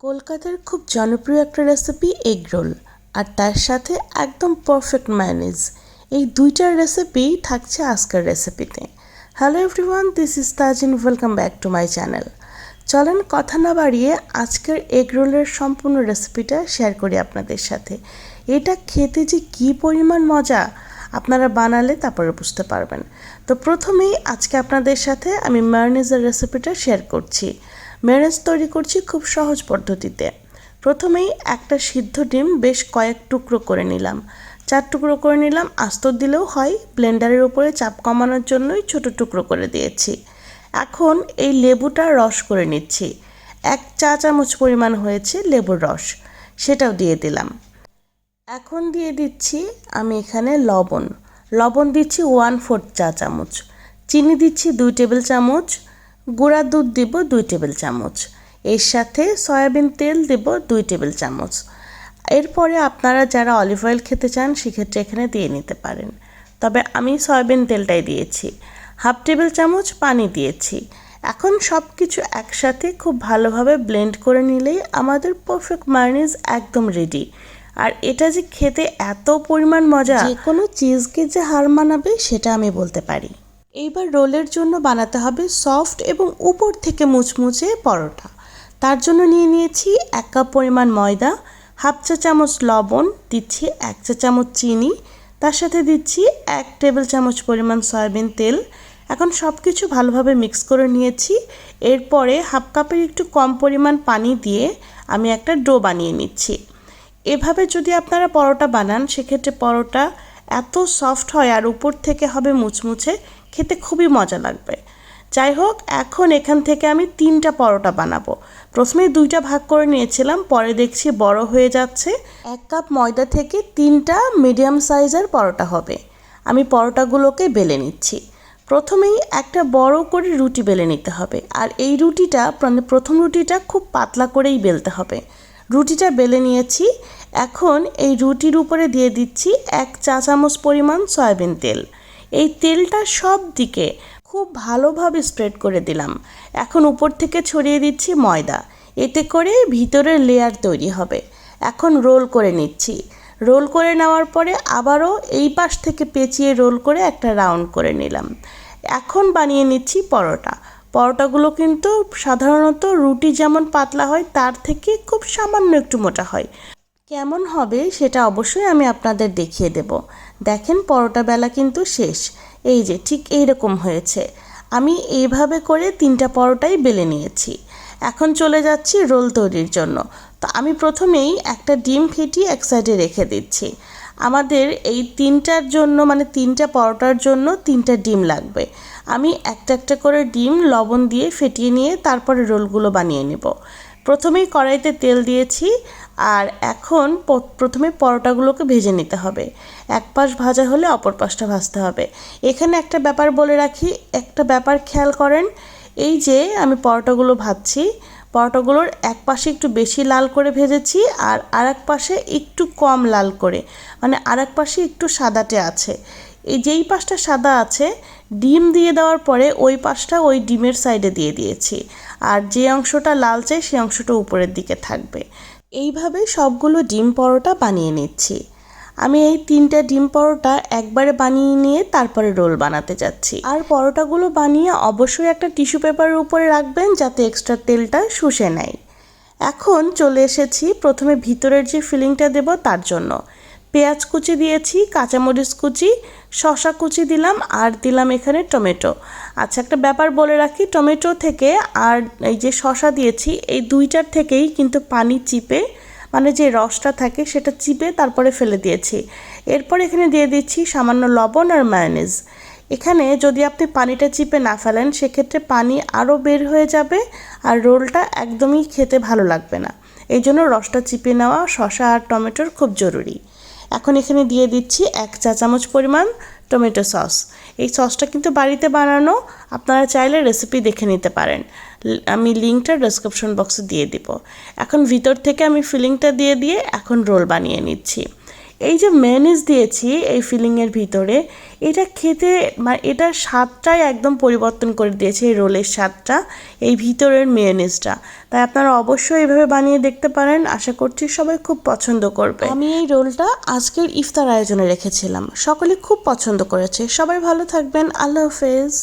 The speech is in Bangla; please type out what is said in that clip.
কলকাতার খুব জনপ্রিয় একটা রেসিপি এগ রোল আর তার সাথে একদম পারফেক্ট ম্যানেজ এই দুইটার রেসিপি থাকছে আজকের রেসিপিতে hello everyone this is Tajin welcome back to my channel চলেন কথা না বাড়িয়ে আজকের এগ রোলের সম্পূর্ণ রেসিপিটা শেয়ার করি আপনাদের সাথে। এটা খেতে যে কী পরিমাণ মজা, আপনারা বানালে তারপরে বুঝতে পারবেন। তো প্রথমেই আজকে আপনাদের সাথে আমি মায়োনিজের রেসিপিটা শেয়ার করছি। মেয়োনিজ তৈরি করছি খুব সহজ পদ্ধতিতে। প্রথমেই একটা সিদ্ধ ডিম বেশ কয়েক টুকরো করে নিলাম। চার টুকরো করে নিলাম, আস্ত দিলেও হয়, ব্লেন্ডারের উপরে চাপ কমানোর জন্যই ছোট টুকরো করে দিয়েছি। এখন এই লেবুটা রস করে নিচ্ছি। এক চা চামচ পরিমাণ হয়েছে লেবুর রস, সেটাও দিয়ে দিলাম। এখন দিয়ে দিচ্ছি আমি এখানে লবণ। লবণ দিচ্ছি ওয়ান ফোর্থ চা চামচ। চিনি দিচ্ছি দুই টেবিল চামচ। গুঁড়া দুধ দিব দুই টেবিল চামচ। এর সাথে সয়াবিন তেল দেব দুই টেবিল চামচ। এরপরে আপনারা যারা অলিভ অয়েল খেতে চান, সেক্ষেত্রে এখানে দিয়ে নিতে পারেন। তবে আমি সয়াবিন তেলটাই দিয়েছি। হাফ টেবিল চামচ পানি দিয়েছি। এখন সব কিছু একসাথে খুব ভালোভাবে ব্লেন্ড করে নিলেই আমাদের পারফেক্ট মায়োনিজ একদম রেডি। আর এটা যে খেতে এত পরিমাণ মজা, যে কোনো চিজকে যে হার মানাবে, সেটা আমি বলতে পারি। এইবার রোলের জন্য বানাতে হবে সফট এবং উপর থেকে মুচমুচে পরোটা। তার জন্য নিয়ে নিয়েছি এক কাপ পরিমাণ ময়দা, হাফ চা চামচ লবণ, দিচ্ছি এক চা চামচ চিনি, তার সাথে দিচ্ছি এক টেবিল চামচ পরিমাণ সয়াবিন তেল। এখন সব কিছু ভালোভাবে মিক্স করে নিয়েছি। এরপরে হাফ কাপের একটু কম পরিমাণ পানি দিয়ে আমি একটা ডো বানিয়ে নিচ্ছি। এভাবে যদি আপনারা পরোটা বানান, সেক্ষেত্রে পরোটা এত সফট হয় আর উপর থেকে হবে মুচমুচে খেতে খুবই মজা লাগবে। যাই হোক এখন এখান থেকে আমি তিনটা পরোটা বানাবো। প্রথমে দুইটা ভাগ করে নিয়েছিলাম, পরে দেখছি বড় হয়ে যাচ্ছে। এক কাপ ময়দা থেকে তিনটা মিডিয়াম সাইজের পরোটা হবে। আমি পরোটাগুলোকে বেলে নিচ্ছি। প্রথমেই একটা বড় করে রুটি বেলে নিতে হবে। আর এই রুটিটা মানে প্রথম রুটিটা খুব পাতলা করেই বেলতে হবে। রুটিটা বেলে নিয়েছি। এখন এই রুটির উপরে দিয়ে দিচ্ছি এক চা চামচ পরিমাণ সয়াবিন তেল। এই তেলটা সব দিকে খুব ভালোভাবে স্প্রেড করে দিলাম। এখন উপর থেকে ছড়িয়ে দিচ্ছি ময়দা। এতে করে ভিতরের লেয়ার তৈরি হবে। এখন রোল করে নিচ্ছি। রোল করে নেওয়ার পরে আবারও এই পাশ থেকে পেঁচিয়ে রোল করে একটা রাউন্ড করে নিলাম। এখন বানিয়ে নিচ্ছি পরোটা। পরোটাগুলো কিন্তু সাধারণত রুটি যেমন পাতলা হয়, তার থেকে খুব সামান্য একটু মোটা হয়। কেমন হবে সেটা অবশ্যই আমি আপনাদের দেখিয়ে দেব। দেখেন পরোটা বেলা কিন্তু শেষ। এই যে ঠিক এই রকম হয়েছে। আমি এইভাবে করে তিনটা পরোটাই বেলে নিয়েছি। এখন চলে যাচ্ছি রোল তৈরির জন্য। তো আমি প্রথমেই একটা ডিম ফেটিয়ে এক সাইডে রেখে দিচ্ছি। আমাদের এই তিনটার জন্য মানে তিনটা পরোটার জন্য তিনটা ডিম লাগবে। আমি একটা একটা করে ডিম লবণ দিয়ে ফেটিয়ে নিয়ে তারপরে রোলগুলো বানিয়ে নেব। প্রথমেই কড়াইতে তেল দিয়েছি আর এখন প্রথমে পরোটাগুলোকে ভেজে নিতে হবে। এক পাশ ভাজা হলে অপর পাশটা ভাজতে হবে। এখানে একটা ব্যাপার বলে রাখি, একটা ব্যাপার খেয়াল করেন, এই যে আমি পরোটাগুলো ভাজছি, পরোটাগুলোর এক পাশে একটু বেশি লাল করে ভেজেছি আর আর এক পাশে একটু কম লাল করে মানে আর এক পাশে একটু সাদাটে আছে। এই যেই পাশটা সাদা আছে ডিম দিয়ে দেওয়ার পরে ওই পাশটা ওই ডিমের সাইডে দিয়ে দিয়েছি। আর যে অংশটা লালচে সেই অংশটা উপরের দিকে থাকবে। এইভাবে সবগুলো ডিম পরোটা বানিয়ে নিচ্ছি। আমি এই তিনটা ডিম পরোটা একবারে বানিয়ে নিয়ে তারপরে রোল বানাতে যাচ্ছি। আর পরোটাগুলো বানিয়ে অবশ্যই একটা টিস্যু পেপারের উপরে রাখবেন যাতে এক্সট্রা তেলটা শুষে নেয়। এখন চলে এসেছি প্রথমে ভিতরের যে ফিলিংটা দেব তার জন্য। পেঁয়াজ কুচি দিয়েছি, কাঁচামরিচ কুচি শশা কুচি দিলাম আর দিলাম এখানে টমেটো। আচ্ছা একটা ব্যাপার বলে রাখি, টমেটো থেকে আর এই যে শশা দিয়েছি, এই দুইটার থেকেই কিন্তু পানি চিপে মানে যে রসটা থাকে সেটা চিপে তারপরে ফেলে দিয়েছি। এরপর এখানে দিয়ে দিচ্ছি সামান্য লবণ আর মায়োনিজ এখানে যদি আপনি পানিটা চিপে না ফেলেন, সেক্ষেত্রে পানি আরও বের হয়ে যাবে আর রোলটা একদমই খেতে ভালো লাগবে না। এই জন্য রসটা চিপে নেওয়া শশা আর টমেটোর খুব জরুরি। এখন এখানে দিয়ে দিচ্ছি এক চা চামচ পরিমাণ টমেটো সস। এই সসটা কিন্তু বাড়িতে বানানো, আপনারা চাইলে রেসিপি দেখে নিতে পারেন। আমি লিঙ্কটা ডেসক্রিপশন বক্সে দিয়ে দিব। এখন ভিতর থেকে আমি ফিলিংটা দিয়ে দিয়ে এখন রোল বানিয়ে নিচ্ছি। এই যে মেয়নিজ দিয়েছি এই ফিলিংয়ের ভিতরে, এটা খেতে মানে এটার স্বাদটাই একদম পরিবর্তন করে দিয়েছে এই রোলের স্বাদটা, এই ভিতরের মেয়নিজটা তাই আপনারা অবশ্যই এভাবে বানিয়ে দেখতে পারেন, আশা করছি সবাই খুব পছন্দ করবে। আমি এই রোলটা আজকের ইফতার আয়োজনে রেখেছিলাম। সকলে খুব পছন্দ করেছে। সবাই ভালো থাকবেন। আল্লাহ হাফেজ।